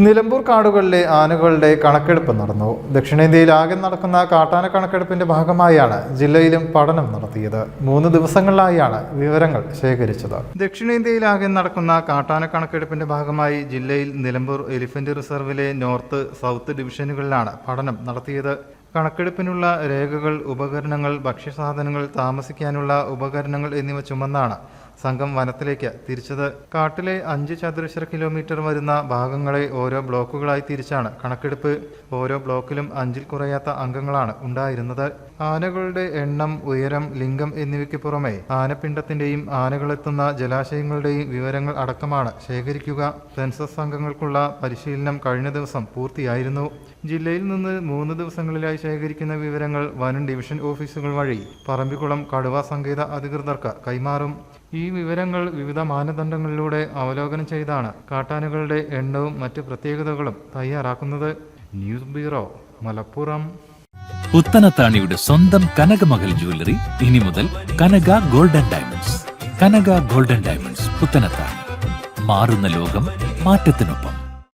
നിലമ്പൂർ കാടുകളിലെ ആനകളുടെ കണക്കെടുപ്പ് നടന്നു. ദക്ഷിണേന്ത്യയിൽ ആകെ നടക്കുന്ന കാട്ടാന കണക്കെടുപ്പിന്റെ ഭാഗമായാണ് ജില്ലയിലും പഠനം നടത്തിയത്. മൂന്ന് ദിവസങ്ങളിലായാണ് വിവരങ്ങൾ ശേഖരിച്ചത്. ദക്ഷിണേന്ത്യയിൽ ആകെ നടക്കുന്ന കാട്ടാന കണക്കെടുപ്പിന്റെ ഭാഗമായി ജില്ലയിൽ നിലമ്പൂർ എലിഫന്റ് റിസർവിലെ നോർത്ത് സൗത്ത് ഡിവിഷനുകളിലാണ് പഠനം നടത്തിയത്. കണക്കെടുപ്പിനുള്ള രേഖകൾ ഉപകരണങ്ങൾ ഭക്ഷ്യസാധനങ്ങൾ താമസിക്കാനുള്ള ഉപകരണങ്ങൾ എന്നിവ ചുമന്നാണ് സംഘം വനത്തിലേക്ക് തിരിച്ചത്. കാട്ടിലെ അഞ്ച് ചതുരശ്ര കിലോമീറ്റർ വരുന്ന ഭാഗങ്ങളെ ഓരോ ബ്ലോക്കുകളായി തിരിച്ചാണ് കണക്കെടുപ്പ്. ഓരോ ബ്ലോക്കിലും അഞ്ചിൽ കുറയാത്ത അംഗങ്ങളാണ് ഉണ്ടായിരുന്നത്. ആനകളുടെ എണ്ണം ഉയരം ലിംഗം എന്നിവയ്ക്ക് പുറമെ ആനപ്പിണ്ടത്തിന്റെയും ആനകളെത്തുന്ന ജലാശയങ്ങളുടെയും വിവരങ്ങൾ അടക്കമാണ് ശേഖരിക്കുക. സെൻസസ് സംഘങ്ങൾക്കുള്ള പരിശീലനം കഴിഞ്ഞ ദിവസം പൂർത്തിയായിരുന്നു. ജില്ലയിൽ നിന്ന് മൂന്ന് ദിവസങ്ങളിലായി ശേഖരിക്കുന്ന വിവരങ്ങൾ വനം ഡിവിഷൻ ഓഫീസുകൾ വഴി പറമ്പിക്കുളം കടുവ സങ്കേത അധികൃതർക്ക് കൈമാറും. ഈ വിവരങ്ങൾ വിവിധ മാനദണ്ഡങ്ങളിലൂടെ അവലോകനം ചെയ്താണ് കാട്ടാനകളുടെ എണ്ണവും മറ്റ് പ്രത്യേകതകളും തയ്യാറാക്കുന്നത് ന്യൂസ് ബ്യൂറോ മലപ്പുറം. പുത്തനത്താണിയുടെ സ്വന്തം കനകമകൽ ജ്വല്ലറി ഇനി മുതൽ Kanaka golden diamonds. Kanaka golden diamonds Puthanathani. മാറുന്ന ലോകം മാറ്റത്തിനൊപ്പം.